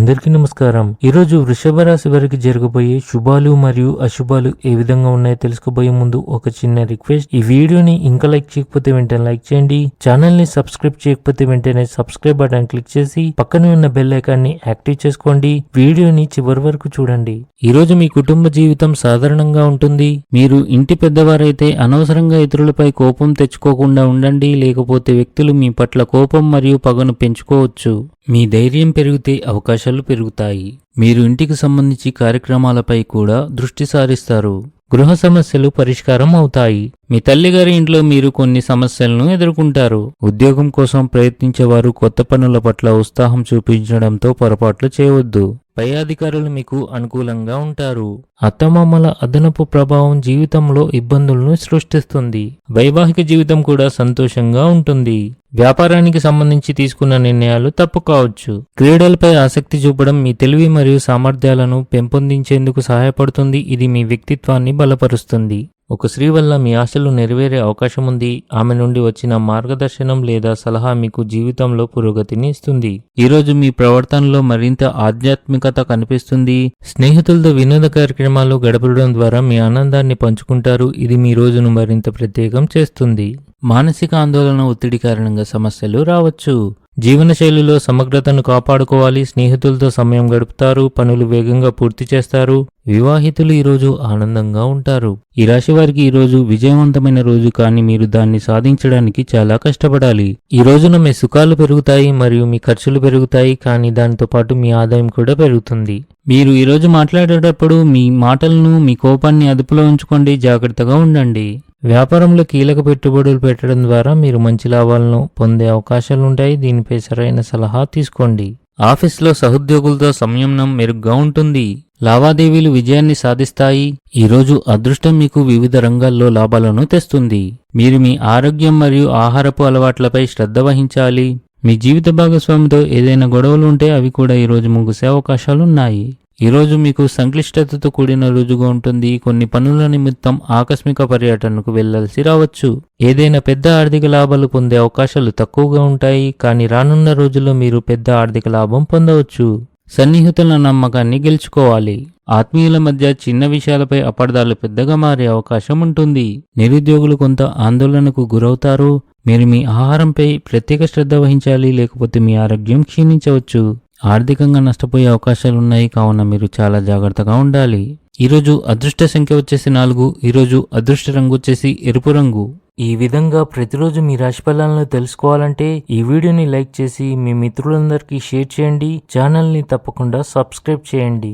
అందరికీ నమస్కారం. ఈరోజు వృషభ రాశి వారికి జరగబోయే శుభాలు మరియు అశుభాలు ఏ విధంగా ఉన్నాయో తెలుసుకోబోయే ముందు ఒక చిన్న రిక్వెస్ట్. ఈ వీడియోని ఇంకా లైక్ చేయకపోతే వెంటనే లైక్ చేయండి. ఛానల్ని సబ్స్క్రైబ్ చేయకపోతే వెంటనే సబ్స్క్రైబ్ బటన్ క్లిక్ చేసి పక్కనే ఉన్న బెల్ ఐకాన్ని యాక్టివ్ చేసుకోండి. వీడియోని చివరి వరకు చూడండి. ఈ రోజు మీ కుటుంబ జీవితం సాధారణంగా ఉంటుంది. మీరు ఇంటి పెద్దవారైతే అనవసరంగా ఇతరులపై కోపం తెచ్చుకోకుండా ఉండండి. లేకపోతే వ్యక్తులు మీ పట్ల కోపం మరియు పగను పెంచుకోవచ్చు. మీ ధైర్యం పెరిగితే అవకాశాలు పెరుగుతాయి. మీరు ఇంటికి సంబంధించి కార్యక్రమాలపై కూడా దృష్టి సారిస్తారు. గృహ సమస్యలు పరిష్కారం అవుతాయి. మీ తల్లిగారి ఇంట్లో మీరు కొన్ని సమస్యలను ఎదుర్కొంటారు. ఉద్యోగం కోసం ప్రయత్నించేవారు కొత్త పనుల పట్ల ఉత్సాహం చూపించడంతో పొరపాట్లు చేయవద్దు. పై అధికారులు మీకు అనుకూలంగా ఉంటారు. అత్తమామల అదనపు ప్రభావం జీవితంలో ఇబ్బందులను సృష్టిస్తుంది. వైవాహిక జీవితం కూడా సంతోషంగా ఉంటుంది. వ్యాపారానికి సంబంధించి తీసుకున్న నిర్ణయాలు తప్పు కావచ్చు. క్రీడలపై ఆసక్తి చూపడం మీ తెలివి మరియు సామర్థ్యాలను పెంపొందించేందుకు సహాయపడుతుంది. ఇది మీ వ్యక్తిత్వాన్ని బలపరుస్తుంది. ఒక స్త్రీ వల్ల మీ ఆశలు నెరవేరే అవకాశం ఉంది. ఆమె నుండి వచ్చిన మార్గదర్శనం లేదా సలహా మీకు జీవితంలో పురోగతిని ఇస్తుంది. ఈ రోజు మీ ప్రవర్తనలో మరింత ఆధ్యాత్మికత కనిపిస్తుంది. స్నేహితులతో వినోద కార్యక్రమాలు గడపడం ద్వారా మీ ఆనందాన్ని పంచుకుంటారు. ఇది మీ రోజును మరింత ప్రత్యేకం చేస్తుంది. మానసిక ఆందోళన ఒత్తిడి కారణంగా సమస్యలు రావచ్చు. జీవనశైలిలో సమగ్రతను కాపాడుకోవాలి స్నేహితులతో సమయం గడుపుతారు పనులు వేగంగా పూర్తి చేస్తారు వివాహితులు ఈరోజు ఆనందంగా ఉంటారు. ఈ రాశి వారికి ఈరోజు విజయవంతమైన రోజు కానీ మీరు దాన్ని సాధించడానికి చాలా కష్టపడాలి. ఈ రోజున మీ సుఖాలు పెరుగుతాయి మరియు మీ ఖర్చులు పెరుగుతాయి కానీ దానితో పాటు మీ ఆదాయం కూడా పెరుగుతుంది. మీరు ఈరోజు మాట్లాడేటప్పుడు మీ మాటలను మీ కోపాన్ని అదుపులో ఉంచుకోండి జాగ్రత్తగా ఉండండి. వ్యాపారంలో కీలక పెట్టుబడులు పెట్టడం ద్వారా మీరు మంచి లాభాలను పొందే అవకాశాలుంటాయి దీనిపై సరైన సలహా తీసుకోండి. ఆఫీస్లో సహోద్యోగులతో సంయమనం మెరుగ్గా ఉంటుంది. లావాదేవీలు విజయాన్ని సాధిస్తాయి. ఈరోజు అదృష్టం మీకు వివిధ రంగాల్లో లాభాలను తెస్తుంది. మీరు మీ ఆరోగ్యం మరియు ఆహారపు అలవాట్లపై శ్రద్ధ వహించాలి. మీ జీవిత భాగస్వామితో ఏదైనా గొడవలు ఉంటే అవి కూడా ఈరోజు ముగిసే అవకాశాలున్నాయి. ఈరోజు మీకు సంక్లిష్టతతో కూడిన రోజుగా ఉంటుంది. కొన్ని పనుల నిమిత్తం ఆకస్మిక పర్యటనకు వెళ్ళాల్సి రావచ్చు. ఏదైనా పెద్ద ఆర్థిక లాభాలు పొందే అవకాశాలు తక్కువగా ఉంటాయి. కానీ రానున్న రోజుల్లో మీరు పెద్ద ఆర్థిక లాభం పొందవచ్చు. సన్నిహితుల నమ్మకాన్ని గెలుచుకోవాలి. ఆత్మీయుల మధ్య చిన్న విషయాలపై అపార్థాలు పెద్దగా మారే అవకాశం ఉంటుంది. నిరుద్యోగులు కొంత ఆందోళనకు గురవుతారు. మీరు మీ ఆహారంపై ప్రత్యేక శ్రద్ధ వహించాలి. లేకపోతే మీ ఆరోగ్యం క్షీణించవచ్చు. ఆర్థికంగా నష్టపోయే అవకాశాలు ఉన్నాయి కావున మీరు చాలా జాగ్రత్తగా ఉండాలి. ఈరోజు అదృష్ట సంఖ్య వచ్చేసి నాలుగు. ఈరోజు అదృష్ట రంగు వచ్చేసి ఎరుపు రంగు. ఈ విధంగా ప్రతిరోజు మీ రాశి ఫలాలను తెలుసుకోవాలంటే ఈ వీడియోని లైక్ చేసి మీ మిత్రులందరికీ షేర్ చేయండి. ఛానల్ని తప్పకుండా సబ్స్క్రైబ్ చేయండి.